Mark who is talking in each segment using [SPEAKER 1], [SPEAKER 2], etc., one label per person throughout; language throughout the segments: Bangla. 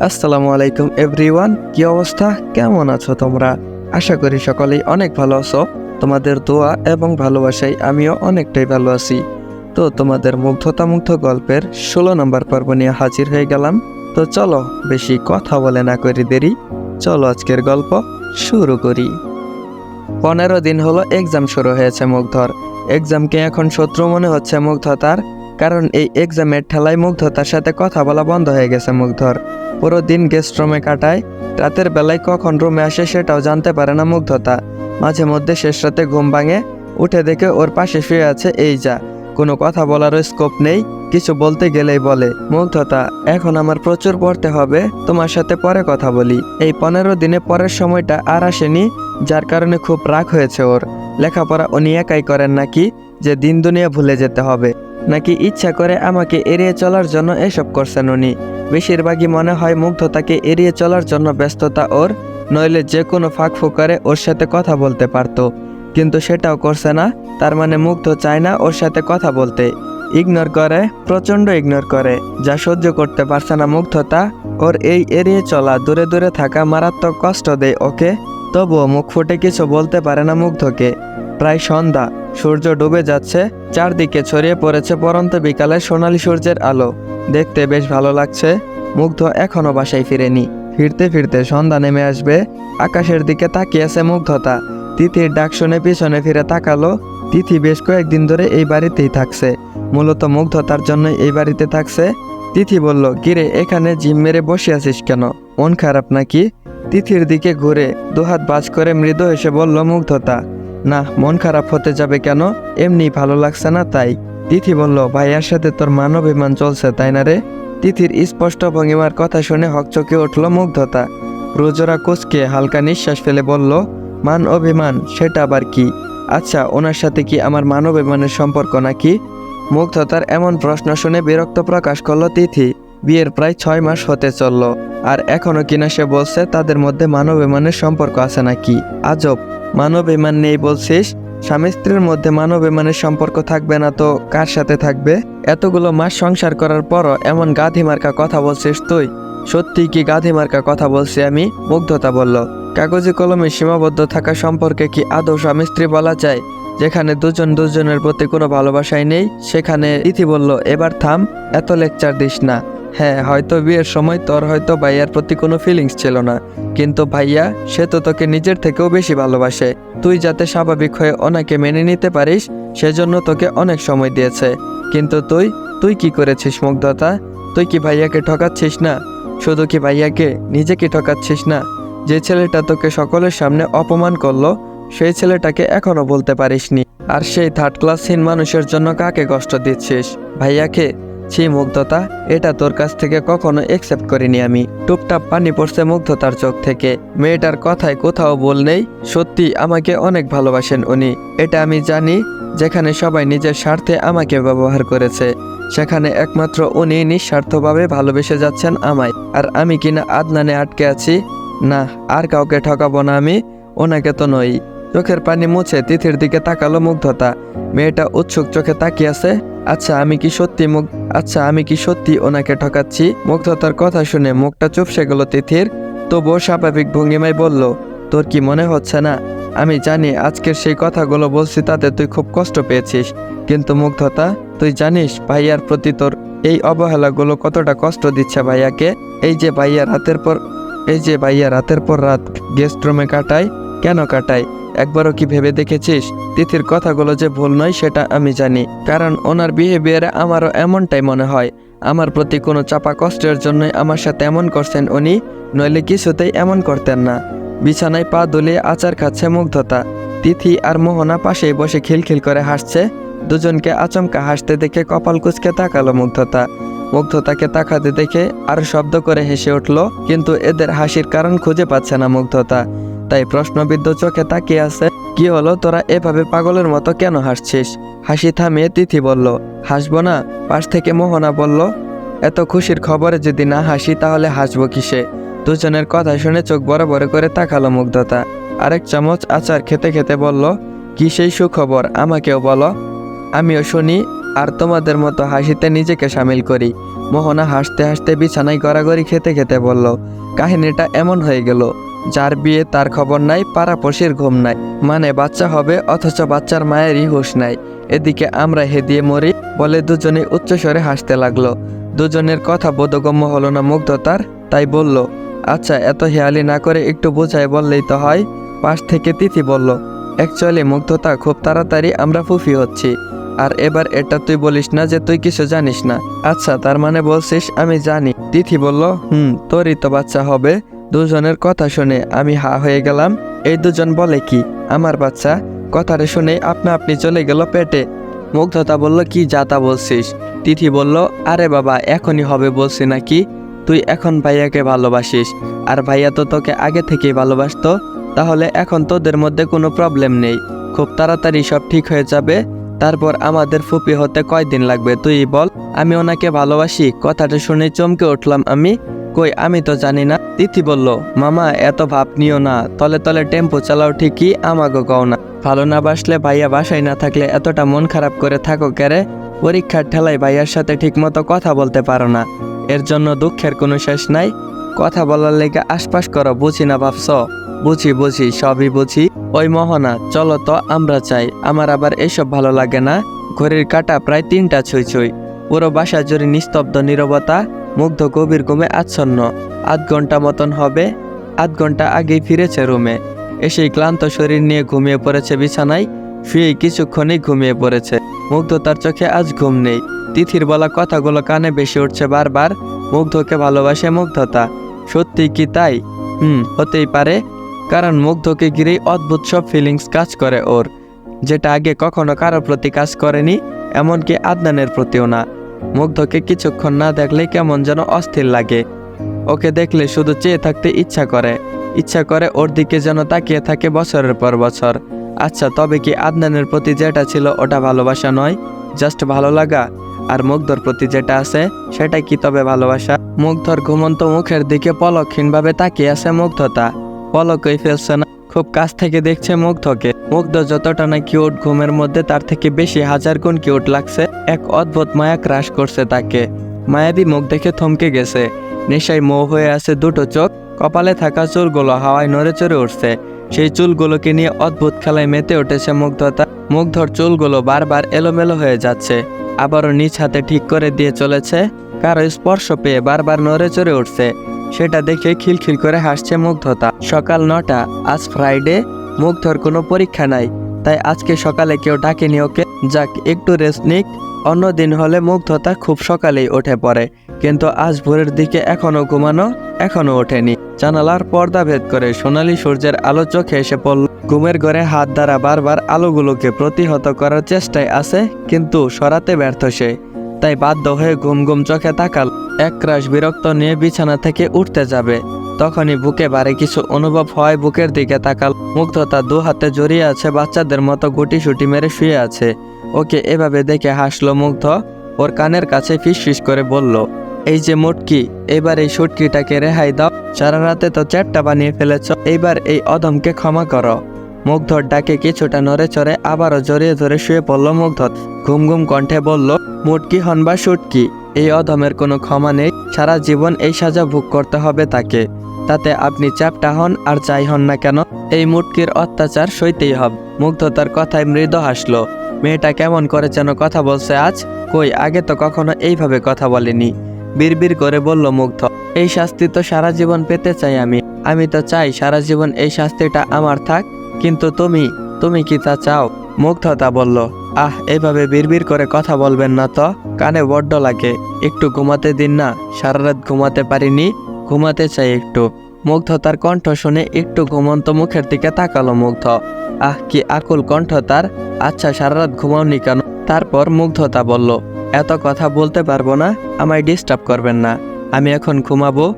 [SPEAKER 1] আসসালামু আলাইকুম এভরিওয়ান, কি অবস্থা? কেমন আছো তোমরা? আশা করি সকলেই অনেক ভালো আছো। তোমাদের দোয়া এবং ভালোবাসায় আমিও অনেকটাই ভালো আছি। তো তোমাদের মুগ্ধতা মুগ্ধ গল্পের ষোলো নম্বর পর্ব নিয়ে হাজির হয়ে গেলাম। তো চলো, বেশি কথা বলে না করি দেরি। চলো আজকের গল্প শুরু করি। পনেরো দিন হলো এক্সাম শুরু হয়েছে মুগ্ধর। এক্সামকে এখন শত্রু মনে হচ্ছে মুগ্ধ তার কারণ এই এক্সামের ঠেলায় মুগ্ধতার সাথে কথা বলা বন্ধ হয়ে গেছে মুগ্ধর। পুরো দিন গেস্ট রুমে কাটায়। রাতের বেলায় কখন রুমে আসে সেটাও জানতে পারে না মুগ্ধতা। মাঝে মধ্যে শেষ রাতে ঘুম ভাঙে। উঠে দেখে ওর পাশে শুয়ে আছে এই যা। কোনো কথা বলারও স্কোপ নেই। কিছু বলতে গেলেই বলে, মুগ্ধতা, এখন আমার প্রচুর পড়তে হবে। তোমার সাথে পরে কথা বলি। এই পনেরো দিনে পরের সময়টা আর আসেনি, যার কারণে খুব রাগ হয়েছে ওর। লেখাপড়া উনি একাই করেন নাকি, যে দিন দুনিয়া ভুলে যেতে হবে। নাকি ইচ্ছা করে আমাকে এড়িয়ে চলার জন্য এসব করছেন উনি? বেশিরভাগই মনে হয় মুগ্ধতাকে এড়িয়ে চলার জন্য ব্যস্ততা ওর, নইলে যে কোনো ফাঁক ফুকারে ওর সাথে কথা বলতে পারতো। কিন্তু সেটাও করছে না, তার মানে মুগ্ধ চায় না ওর সাথে কথা বলতে। ইগনোর করে, প্রচণ্ড ইগনোর করে। যা সহ্য করতে পারছে না মুগ্ধতা, ওর এই এড়িয়ে চলা দূরে দূরে থাকা মারাত্মক কষ্ট দেয় ওকে, তবুও মুখ ফুটে কিছু বলতে পারে না মুগ্ধকে। প্রায় সন্ধ্যা। সূর্য ডুবে যাচ্ছে, চারদিকে ছড়িয়ে পড়েছে পরন্ত বিকালে সোনালী সূর্যের আলো। দেখতে বেশ ভালো লাগছে। মুগ্ধ এখনও বাসায় ফিরেনি। ফিরতে ফিরতে সন্ধ্যা নেমে আসবে। আকাশের দিকে তাকিয়েছে মুগ্ধতা। তিথির ডাক শুনে পিছনে ফিরে তাকালো। তিথি বেশ কয়েকদিন ধরে এই বাড়িতেই থাকছে। মূলত মুগ্ধতার জন্য এই বাড়িতে থাকছে। তিথি বলল গিরে এখানে জিম মেরে বসে আছিস কেন? মন খারাপ নাকি? তিথির দিকে ঘুরে দুহাত বাজ করে মৃদু এসে বলল, মুগ্ধতা না, মন খারাপ হতে যাবে কেন? এমনি ভালো লাগছে না তাই। তিথি বলল, ভাইয়ার সাথে তোর মান অভিমান চলছে, তাই না রে? তিথির স্পষ্ট ভঙ্গিমার কথা শুনে হকচকে উঠল মুগ্ধতা। রোজরা কুচকে হালকা নিঃশ্বাস ফেলে বলল মান অভিমান সেটা আবার কি? আচ্ছা ওনার সাথে কি আমার মান অভিমানের সম্পর্ক নাকি? মুগ্ধতার এমন প্রশ্ন শুনে বিরক্ত প্রকাশ করল তিথি। বিয়ের প্রায় ছয় মাস হতে চলল, আর এখনও কিনা সে বলছে তাদের মধ্যে মানব বিমানের সম্পর্ক আছে নাকি? আজব! মানব বিমান নেই বলছিস? স্বামী স্ত্রীর মধ্যে মানব বিমানের সম্পর্ক থাকবে না তো কার সাথে থাকবে? এতগুলো মাস সংসার করার পরও এমন গাধি মার্কা কথা বলছিস তুই। সত্যি কি গাধি মার্কা কথা বলছি আমি? মুগ্ধতা বলল। কাগজে কলমে সীমাবদ্ধ থাকা সম্পর্কে কি আদৌ স্বামী স্ত্রী বলা যায়? যেখানে দুজন দুজনের প্রতি কোনো ভালোবাসাই নেই, সেখানে ইথি বলল, এবার থাম, এত লেকচার দিস না। হ্যাঁ হয়তো বিয়ের সময় তোর হয়তো ভাইয়ার প্রতি কোনো ফিলিংস ছিল না। কিন্তু ভাইয়া, সে তো তোকে নিজের থেকেও বেশি ভালোবাসে। তুই যাতে স্বাভাবিক হয়ে ওনাকে মেনে নিতে পারিস, সেজন্য তোকে অনেক সময় দিয়েছে। কিন্তু তুই তুই কি করেছিস মুগ্ধতা? তুই কি ভাইয়াকে ঠকাচ্ছিস না? শুধু কি ভাইয়াকে? নিজেকে ঠকাচ্ছিস না? যে ছেলেটা তোকে সকলের সামনে অপমান করল, সেই ছেলেটাকে এখনও বলতে পারিসনি। আর সেই থার্ড ক্লাসহীন মানুষের জন্য কাকে কষ্ট দিচ্ছিস? ভাইয়াকে? ছি মুগ্ধতা, এটা তোর কাছ থেকে কখনো একসেপ্ট করিনি আমি। টুপটাপ পানি পড়ছে মুগ্ধতার চোখ থেকে। মেয়েটার কথায় কোথাও বল নেই। সত্যি আমাকে অনেক ভালোবাসেন উনি। এটা আমি জানি, যেখানে সবাই নিজের স্বার্থে আমাকে ব্যবহার করেছে। সেখানে একমাত্র উনি নিঃস্বার্থভাবে ভালোবেসে যাচ্ছেন আমায়। আর আমি কিনা আদনানে আটকে আছি? না, আর কাউকে ঠকাবো না আমি। ওনাকে তো নই। চোখের পানি মুছে তিথির দিকে তাকালো মুগ্ধতা। মেয়েটা উৎসুক চোখে তাকিয়ে আছে। আচ্ছা আমি কি সত্যি মুখ আচ্ছা আমি কি সত্যি ওনাকে ঠকাচ্ছি? মুগ্ধতার কথা শুনে মুখটা চুপসে গেল তিথির। তবুও স্বাভাবিক ভঙ্গিমায় বলল, তোর কি মনে হচ্ছে না? আমি জানি আজকের সেই কথাগুলো বলছি তাতে তুই খুব কষ্ট পেয়েছিস। কিন্তু মুগ্ধতা, তুই জানিস ভাইয়ার প্রতি তোর এই অবহেলাগুলো কতটা কষ্ট দিচ্ছে ভাইয়াকে? এই যে ভাইয়া রাতের পর, এই যে ভাইয়া রাতের পর রাত গেস্ট রুমে কাটায়, কেন কাটায়? একবারও কি ভেবে দেখেছিস? তিথির কথাগুলো যে ভুল নয় সেটা আমি জানি, কারণ ওনার বিহেভিয়ারে আমারও এমনটাই মনে হয়। আমার প্রতি কোনো চাপা কষ্টের জন্যই আমার সাথে এমন করছেন উনি, নইলে কিছুতেই এমন করতেন না। বিছানায় পা দুলিয়ে আচার খাচ্ছে মুগ্ধতা। তিথি আর মোহনা পাশেই বসে খিলখিল করে হাসছে। দুজনকে আচমকা হাসতে দেখে কপাল কুচকে তাকালো মুগ্ধতা। মুগ্ধতাকে তাকাতে দেখে আর শব্দ করে হেসে উঠল, কিন্তু এদের হাসির কারণ খুঁজে পাচ্ছে না মুগ্ধতা। তাই প্রশ্নবিদ্ধ চোখে তাকিয়ে আছে, কি হলো? তোরা এভাবে পাগলের মতো কেন হাসছিস? হাসি থামিয়ে তিথি বলল, হাসবো না। পাশ থেকে মোহনা বলল, এত খুশির খবরে যদি না হাসি, তাহলে হাসবো কিসে? দুজনের কথা শুনে চোখ বড় বড় করে তাকালো মুগ্ধতা। আরেক চামচ আচার খেতে খেতে বলল, কি সেই সুখবর? আমাকেও বলো। আমিও শুনি, আর তোমাদের মতো হাসিতে নিজেকে সামিল করি। মোহনা হাসতে হাসতে বিছানায় গড়াগড়ি খেতে খেতে বলল, কাহিনীটা এমন হয়ে গেল। যার বিয়ে তার খবর নাই পাড়াপড়শির ঘুম নাই। মানে বাচ্চা হবে, অথচ বাচ্চার মায়েরই হুঁশ নাই। এদিকে আমরা হেদিয়ে মরি বলে দুজনে উচ্চস্বরে হাসতে লাগল। দুজনের কথা বোধগম্য হলো না মুগ্ধতার, তাই বলল আচ্ছা এত হেয়ালি না করে একটু বোঝায় বললেই তো হয়। পাশ থেকে তিথি বলল, অ্যাকচুয়ালি মুগ্ধতা খুব তাড়াতাড়ি আমরা ফুফি হচ্ছি। আর এবার এটা তুই বলিস না যে তুই কিছু জানিস না। আচ্ছা তার মানে বলছিস আমি জানি। তিথি বলল, হুম, তোরই তো বাচ্চা হবে। দুজনের কথা শুনে আমি হা হয়ে গেলাম। এই দুজন বলে কি, আমার বাচ্চা, কথাটা শুনে আপনা আপনি চলে গেল পেটে। মুগ্ধতা বলল, কি যাতা বলছিস? তিথি বলল, আরে বাবা, এখনই হবে বলছি নাকি? তুই এখন ভাইয়াকে ভালোবাসিস। আর ভাইয়া তো তোকে আগে থেকেই ভালোবাসতো, তাহলে এখন তোদের মধ্যে কোনো প্রবলেম নেই। খুব তাড়াতাড়ি সব ঠিক হয়ে যাবে। তারপর আমাদের ফুপি হতে কয়দিন লাগবে তুই বল? আমি ওনাকে ভালোবাসি, কথাটা শুনে চমকে উঠলাম আমি। কই, আমি তো জানি না। তিথি বলল, মামা, এত ভাব নিও না। তলে তলে টেম্পো চালাও ঠিকই, আমাগো কও না। ভালো না বাসলে ভাইয়া বাসায় না থাকলে এতটা মন খারাপ করে থাকো কেরে পরীক্ষার ঠেলায় ভাইয়ার সাথে ঠিকমতো কথা বলতে পারো না। এর জন্য দুঃখের কোনো শেষ নাই। কথা বলার লেগে আশপাশ করো, বুঝি না ভাবছ? বুঝি বুঝি, সবই বুঝি। ওই মোহনা, চলো তো, আমরা চাই। আমার আবার এসব ভালো লাগে না। ঘড়ির কাটা প্রায় তিনটা ছুঁই ছুঁই। পুরো বাসা জুড়ে নিস্তব্ধ নীরবতা। মুগ্ধ গভীর ঘুমে আচ্ছন্ন। আধ ঘণ্টা মতন হবে। আধ ঘণ্টা আগেই ফিরেছে রুমে। এসেই ক্লান্ত শরীর নিয়ে ঘুমিয়ে পড়েছে বিছানায়। শুয়ে কিছুক্ষণেই ঘুমিয়ে পড়েছে। মুগ্ধ তার চোখে আজ ঘুম নেই। তিথির বলা কথাগুলো কানে বেশি উঠছে বারবার। মুগ্ধকে ভালোবাসে মুগ্ধতা। সত্যি কি তাই? হুম, হতেই পারে। কারণ মুগ্ধকে ঘিরেই অদ্ভুত সব ফিলিংস কাজ করে ওর। যেটা আগে কখনো কারোর প্রতি কাজ করেনি, এমনকি আদনানের প্রতিও না। মুগ্ধকে কিছুক্ষণ না দেখলে কেমন যেন অস্থির লাগে। ওকে দেখলে শুধু চেয়ে থাকতে ইচ্ছা করে। ইচ্ছা করে ওর দিকে যেন তাকিয়ে থাকে বছরের পর বছর। আচ্ছা তবে কি আদনানের প্রতি যেটা ছিল ওটা ভালোবাসা নয়? জাস্ট ভালো লাগা? আর মুগ্ধর প্রতি যেটা আছে সেটা কি তবে ভালোবাসা? মুগ্ধর ঘুমন্ত মুখের দিকে পলকহীনভাবে তাকিয়ে আছে মুগ্ধতা। পলকই ফেলছে না? খুব কাছ থেকে দেখছে মুগ্ধকে। মুগ্ধ যতটা না কিউট ঘুমের মধ্যে, তার থেকে বেশি হাজার গুণ কিউট লাগছে। এক অদ্ভুত মায়া ক্রাশ করছে তাকে। মায়াবী মুখ দেখে থমকে গেছে। নেশায় মোহ হয়ে আছে দুটো চোখ। কপালে থাকা চুলগুলো হাওয়ায় নড়ে চড়ে উঠছে। সেই চুলগুলোকে নিয়ে অদ্ভুত খেলায় মেতে উঠেছে মুগ্ধতা। মুগ্ধর চুলগুলো বারবার এলোমেলো হয়ে যাচ্ছে। আবারও নিজ হাতে ঠিক করে দিয়ে চলেছে। কারও স্পর্শ পেয়ে বারবার নড়ে চড়ে উঠছে। সেটা দেখে খিলখিল করে হাসছে মুগ্ধতা। সকাল নটা, আজ ফ্রাইডে মুগ্ধর কোনো পরীক্ষা নাই। তাই আজকে সকালে কেউ ডাকেনি ওকে। যাক, একটু রেস্ট নিক। অন্যদিন হলে মুগ্ধতা খুব সকালেই উঠে পড়ে। কিন্তু আজ ভোরের দিকে এখনও ঘুমানো, এখনও ওঠেনি। জানালার পর্দা ভেদ করে সোনালী সূর্যের আলো চোখে এসে পড়ল। ঘুমের ঘরে হাত দ্বারা বারবার আলোগুলোকে প্রতিহত করার চেষ্টায় আছে, কিন্তু সরাতে ব্যর্থ সে। তাই বাধ্য হয়ে ঘুম ঘুম চোখে তাকাল। একরাশ বিরক্ত নিয়ে বিছানা থেকে উঠতে যাবে। তখনই বুকে বারে কিছু অনুভব হয় বুকের দিকে তাকাল। মুগ্ধতা দু হাতে জড়িয়ে আছে বাচ্চাদের মতো গুটি সুটি মেরে শুয়ে আছে। ওকে এভাবে দেখে হাসলো মুগ্ধ। ওর কানের কাছে ফিস ফিস করে বলল, এই যে মুটকি, এবার এই সুটকিটাকে রেহাই দাও। সারা রাতে তো চ্যাপটা বানিয়ে ফেলেছ, এইবার এই অধমকে ক্ষমা করো। মুগ্ধর ডাকে কিছুটা নড়ে চড়ে আবারও জড়িয়ে ধরে শুয়ে পড়ল মুগ্ধ। ঘুম ঘুম কণ্ঠে বলল মুটকি হন বা সুটকি, এই অধমের কোনো ক্ষমা নেই। সারা জীবন এই সাজা ভোগ করতে হবে তাকে। তাতে আপনি চাপটা হন আর যাই হন না কেন, এই মুটকির অত্যাচার সইতেই হবে। মুগ্ধতার কথায় মৃদু হাসলো। মেয়েটা কেমন করে যেন কথা বলছে আজ? কই, আগে তো কখনো এইভাবে কথা বলেনি। বিড়বিড় করে বলল মুগ্ধ, এই শাস্তি তো সারা জীবন পেতে চাই আমি। আমি তো চাই সারা জীবন এই শাস্তিটা আমার থাক। কিন্তু তুমি তুমি কি তা চাও? মুগ্ধতা বলল আহ, এভাবে বিড়বিড় করে কথা বলবেন না তো। কানে বড্ড লাগে। একটু ঘুমাতে দিন না। সারা রাত ঘুমাতে পারিনি। ঘুমাতে চাই একটু। মুগ্ধ তার কণ্ঠ শুনে একটু ঘুমন্ত মুখের দিকে তাকালো মুগ্ধ। আহ, কি আকুল কণ্ঠ তার। আচ্ছা সারা রাত ঘুমাওনি কেন? তারপর মুগ্ধতা বলল, এত কথা বলতে পারব না। আমায় ডিস্টার্ব করবেন না। আমি এখন ঘুমাবো।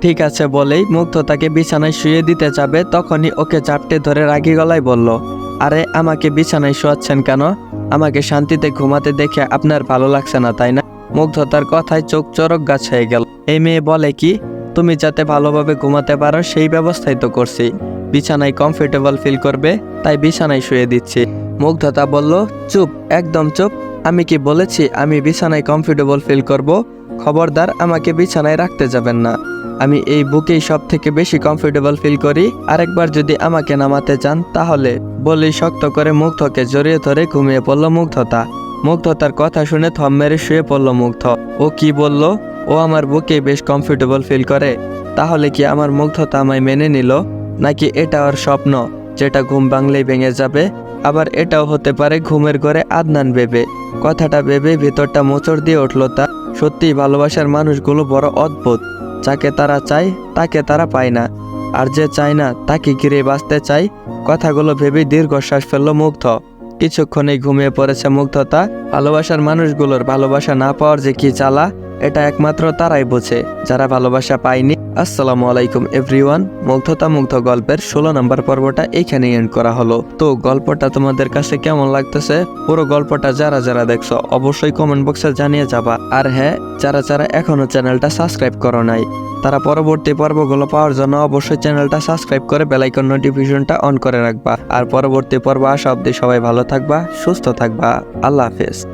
[SPEAKER 1] ঠিক আছে বলেই মুগ্ধ তাকে বিছানায় শুয়ে দিতে যাবে। তখনই ওকে চাপটে ধরে রাগি গলায় বলল, আরে, আমাকে বিছানায় শোয়াচ্ছেন কেন? আমাকে শান্তিতে ঘুমাতে দেখে আপনার ভালো লাগছে না, তাই না? মুগ্ধ তার কথায় চোখ চরক গাছ হয়ে গেল। এই মেয়ে বলে কি, তুমি যাতে ভালোভাবে ঘুমাতে পারো, সেই ব্যবস্থাই তো করছি। বিছানায় কমফোর্টেবল ফিল করবে, তাই বিছানায় শুয়ে দিচ্ছি। মুগ্ধতা বলল, চুপ, একদম চুপ। আমি কি বলেছি, আমি বিছানায় কমফোর্টেবল ফিল করব? খবরদার, আমাকে বিছানায় রাখতে যাবেন না। আমি এই বুকেই সব থেকে বেশি কমফোর্টেবল ফিল করি। আরেকবার যদি আমাকে নামাতে চান, তাহলে বলি শক্ত করে মুগ্ধকে জড়িয়ে ধরে ঘুমিয়ে পড়ল মুগ্ধতা। মুগ্ধতার কথা শুনে থম মেরে শুয়ে পড়ল মুগ্ধ। ও কি বলল? ও আমার বুকে বেশ কমফোর্টেবল ফিল করে। তাহলে কি আমার মুগ্ধতা আমায় মেনে নিল? নাকি এটা ওর স্বপ্ন, যেটা ঘুম ভাঙলেই ভেঙে যাবে? আবার এটাও হতে পারে ঘুমের ঘরে আদনান বেবে। কথাটা ভেবে ভেতরটা মোচড় দিয়ে উঠল তা। সত্যি ভালোবাসার মানুষগুলো বড় অদ্ভুত। যাকে তারা চায়, তাকে তারা পায় না। আর যে চায় না, তাকে ঘিরে বাঁচতে চায়। কথাগুলো ভেবে দীর্ঘশ্বাস ফেলল মুগ্ধ। কিছুক্ষণেই ঘুমিয়ে পড়েছে মুগ্ধতা। ভালোবাসার মানুষগুলোর ভালোবাসা না পাওয়ার যে কি জ্বালা। এটা একমাত্র তারাই বোঝে, যারা ভালোবাসা পায়নি। আসসালামু আলাইকুম, এভরিওয়ান। মুগ্ধতা মুগ্ধ গল্পের ষোলো নম্বর পর্বটা এইখানে এন্ড করা হলো। তো, গল্পটা তোমাদের কাছে কেমন লাগতেছে? পুরো গল্পটা যারা যারা দেখছ, অবশ্যই কমেন্ট বক্সে জানিয়ে যাবা। আর হ্যাঁ যারা যারা এখনও চ্যানেলটা সাবস্ক্রাইব করো নাই, তারা পরবর্তী পর্বগুলো পাওয়ার জন্য অবশ্যই চ্যানেলটা সাবস্ক্রাইব করে বেলাইকন নোটিফিকেশনটা অন করে রাখবা। আর পরবর্তী পর্ব আসা অবধি সবাই ভালো থাকবা, সুস্থ থাকবা। আল্লাহ হাফেজ।